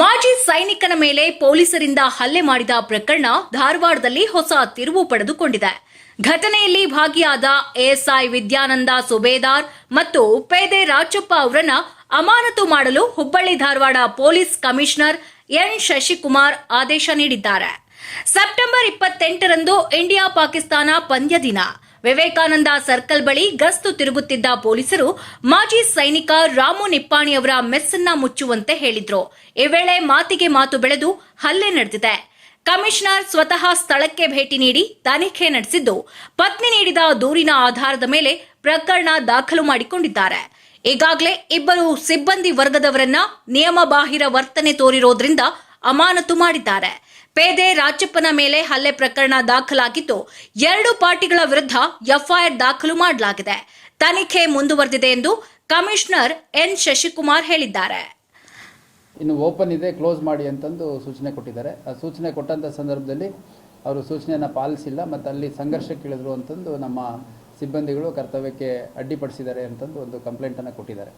ಮಾಜಿ ಸೈನಿಕನ ಮೇಲೆ ಪೊಲೀಸರಿಂದ ಹಲ್ಲೆ ಮಾಡಿದ ಪ್ರಕರಣ ಧಾರವಾಡದಲ್ಲಿ ಹೊಸ ತಿರುವು ಪಡೆದುಕೊಂಡಿದೆ. ಘಟನೆಯಲ್ಲಿ ಭಾಗಿಯಾದ ಎಎಸ್ಐ ವಿದ್ಯಾನಂದ ಸುಬೇದಾರ್ ಮತ್ತು ಪೇದೆ ರಾಜಪ್ಪ ಅವರನ್ನ ಅಮಾನತು ಮಾಡಲು Hubballi Dharwad police commissioner N Shashikumar ಆದೇಶ ನೀಡಿದ್ದಾರೆ. ಸೆಪ್ಟೆಂಬರ್ ಇಪ್ಪತ್ತೆಂಟರಂದು ಇಂಡಿಯಾ ಪಾಕಿಸ್ತಾನ ಪಂದ್ಯ ದಿನ. ವಿವೇಕಾನಂದ ಸರ್ಕಲ್ ಬಳಿ ಗಸ್ತು ತಿರುಗುತ್ತಿದ್ದ ಪೊಲೀಸರು ಮಾಜಿ ಸೈನಿಕ ರಾಮು ನಿಪ್ಪಾಣಿ ಅವರ ಮೆಸ್ಸನ್ನ ಮುಚ್ಚುವಂತೆ ಹೇಳಿದ್ರು. ಈ ವೇಳೆ ಮಾತಿಗೆ ಮಾತು ಬೆಳೆದು ಹಲ್ಲೆ ನಡೆದಿದೆ. ಕಮಿಷನರ್ ಸ್ವತಃ ಸ್ಥಳಕ್ಕೆ ಭೇಟಿ ನೀಡಿ ತನಿಖೆ ನಡೆಸಿದ್ದು, ಪತ್ನಿ ನೀಡಿದ ದೂರಿನ ಆಧಾರದ ಮೇಲೆ ಪ್ರಕರಣ ದಾಖಲು ಮಾಡಿಕೊಂಡಿದ್ದಾರೆ. ಈಗಾಗಲೇ ಇಬ್ಬರು ಸಿಬ್ಬಂದಿ ವರ್ಗದವರನ್ನ ನಿಯಮಬಾಹಿರ ವರ್ತನೆ ತೋರಿರೋದ್ರಿಂದ ಅಮಾನತು ಮಾಡಿದ್ದಾರೆ. ಪೇದೆ ರಾಜಪ್ಪನ ಮೇಲೆ ಹಲ್ಲೆ ಪ್ರಕರಣ ದಾಖಲಾಗಿದ್ದು, ಎರಡು ಪಾರ್ಟಿಗಳ ವಿರುದ್ಧ ಎಫ್ಐಆರ್ ದಾಖಲು ಮಾಡಲಾಗಿದೆ. ತನಿಖೆ ಮುಂದುವರೆದಿದೆ ಎಂದು ಕಮಿಷನರ್ ಎನ್. ಶಶಿಕುಮಾರ್ ಹೇಳಿದ್ದಾರೆ. ಇನ್ನು ಓಪನ್ ಇದೆ, ಕ್ಲೋಸ್ ಮಾಡಿ ಅಂತಂದು ಸೂಚನೆ ಕೊಟ್ಟಿದ್ದಾರೆ. ಆ ಸೂಚನೆ ಕೊಟ್ಟಂಥ ಸಂದರ್ಭದಲ್ಲಿ ಅವರು ಸೂಚನೆಯನ್ನು ಪಾಲಿಸಿಲ್ಲ ಮತ್ತು ಅಲ್ಲಿ ಸಂಘರ್ಷಕ್ಕಿಳಿದ್ರು ಅಂತಂದು ನಮ್ಮ ಸಿಬ್ಬಂದಿಗಳು ಕರ್ತವ್ಯಕ್ಕೆ ಅಡ್ಡಿಪಡಿಸಿದ್ದಾರೆ ಅಂತಂದು ಒಂದು ಕಂಪ್ಲೇಂಟನ್ನು ಕೊಟ್ಟಿದ್ದಾರೆ.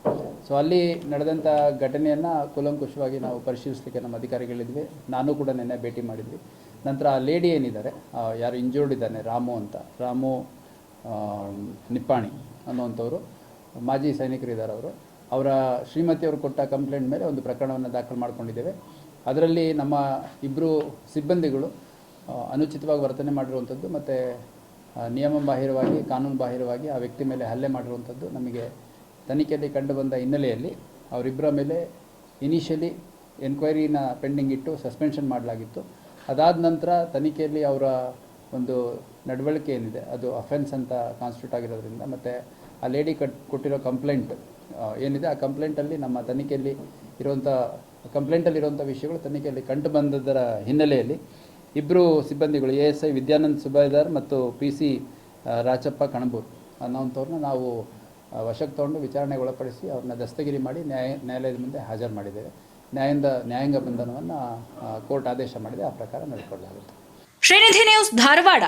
ಸೊ ಅಲ್ಲಿ ನಡೆದಂಥ ಘಟನೆಯನ್ನು ಕುಲಂಕುಷವಾಗಿ ನಾವು ಪರಿಶೀಲಿಸಲಿಕ್ಕೆ ನಮ್ಮ ಅಧಿಕಾರಿಗಳಿದ್ವಿ. ನಾನು ಕೂಡ ನಿನ್ನೆ ಭೇಟಿ ಮಾಡಿದ್ವಿ. ನಂತರ ಆ ಲೇಡಿ ಏನಿದ್ದಾರೆ ಯಾರು ಇಂಜೂರ್ಡ್ ಇದ್ದಾನೆ, ರಾಮು ಅಂತ, ರಾಮು ನಿಪ್ಪಾಣಿ ಅನ್ನುವಂಥವ್ರು, ಮಾಜಿ ಸೈನಿಕರಿದ್ದಾರೆ ಅವರು. ಅವರ ಶ್ರೀಮತಿಯವರು ಕೊಟ್ಟ ಕಂಪ್ಲೇಂಟ್ ಮೇಲೆ ಒಂದು ಪ್ರಕರಣವನ್ನು ದಾಖಲು ಮಾಡಿಕೊಂಡಿದ್ದೇವೆ. ಅದರಲ್ಲಿ ನಮ್ಮ ಇಬ್ಬರು ಸಿಬ್ಬಂದಿಗಳು ಅನುಚಿತವಾಗಿ ವರ್ತನೆ ಮಾಡಿರುವಂಥದ್ದು ಮತ್ತು ನಿಯಮ ಬಾಹಿರವಾಗಿ ಕಾನೂನು ಬಾಹಿರವಾಗಿ ಆ ವ್ಯಕ್ತಿ ಮೇಲೆ ಹಲ್ಲೆ ಮಾಡಿರುವಂಥದ್ದು ನಮಗೆ ತನಿಖೆಯಲ್ಲಿ ಕಂಡು ಬಂದ ಹಿನ್ನೆಲೆಯಲ್ಲಿ ಅವರಿಬ್ಬರ ಮೇಲೆ ಇನಿಷಿಯಲಿ ಎನ್ಕ್ವೈರಿನ ಪೆಂಡಿಂಗ್ ಇಟ್ಟು ಸಸ್ಪೆನ್ಷನ್ ಮಾಡಲಾಗಿತ್ತು. ಅದಾದ ನಂತರ ತನಿಖೆಯಲ್ಲಿ ಅವರ ಒಂದು ನಡವಳಿಕೆ ಏನಿದೆ, ಅದು ಅಫೆನ್ಸ್ ಅಂತ ಕಾನ್ಸ್ಟಿಟ್ಯೂಟ್ ಆಗಿರೋದ್ರಿಂದ ಮತ್ತು ಆ ಲೇಡಿ ಕಟ್ ಕೊಟ್ಟಿರೋ ಕಂಪ್ಲೇಂಟ್ ಏನಿದೆ, ಆ ಕಂಪ್ಲೇಂಟಲ್ಲಿ ನಮ್ಮ ತನಿಖೆಯಲ್ಲಿ ಇರುವಂಥ ಕಂಪ್ಲೇಂಟಲ್ಲಿರುವಂಥ ವಿಷಯಗಳು ತನಿಖೆಯಲ್ಲಿ ಕಂಡು ಬಂದದರ ಹಿನ್ನೆಲೆಯಲ್ಲಿ ಇಬ್ಬರು ಸಿಬ್ಬಂದಿಗಳು, A S I, Vidyanand Subedar ಮತ್ತು ಪಿ ಸಿ ರಾಚಪ್ಪ ಕಣಬೂರ್. ಅನ್ನೋಂಥವ್ರನ್ನ ನಾವು ವಶಕ್ಕೆ ತಗೊಂಡು ವಿಚಾರಣೆಗೆ ಒಳಪಡಿಸಿ ಅವ್ರನ್ನ ದಸ್ತಗಿರಿ ಮಾಡಿ ನ್ಯಾಯ, ನ್ಯಾಯಾಲಯದ ಮುಂದೆ ಹಾಜರು ಮಾಡಿದ್ದೇವೆ. ನ್ಯಾಯಾಂಗ ನ್ಯಾಯಾಂಗ ಬಂಧನವನ್ನು ಕೋರ್ಟ್ ಆದೇಶ ಮಾಡಿದೆ. ಆ ಪ್ರಕಾರ ನಡೆದುಕೊಳ್ಳಲಾಗುತ್ತೆ ಶ್ರೀನಿಧಿ ನ್ಯೂಸ್ ಧಾರವಾಡ.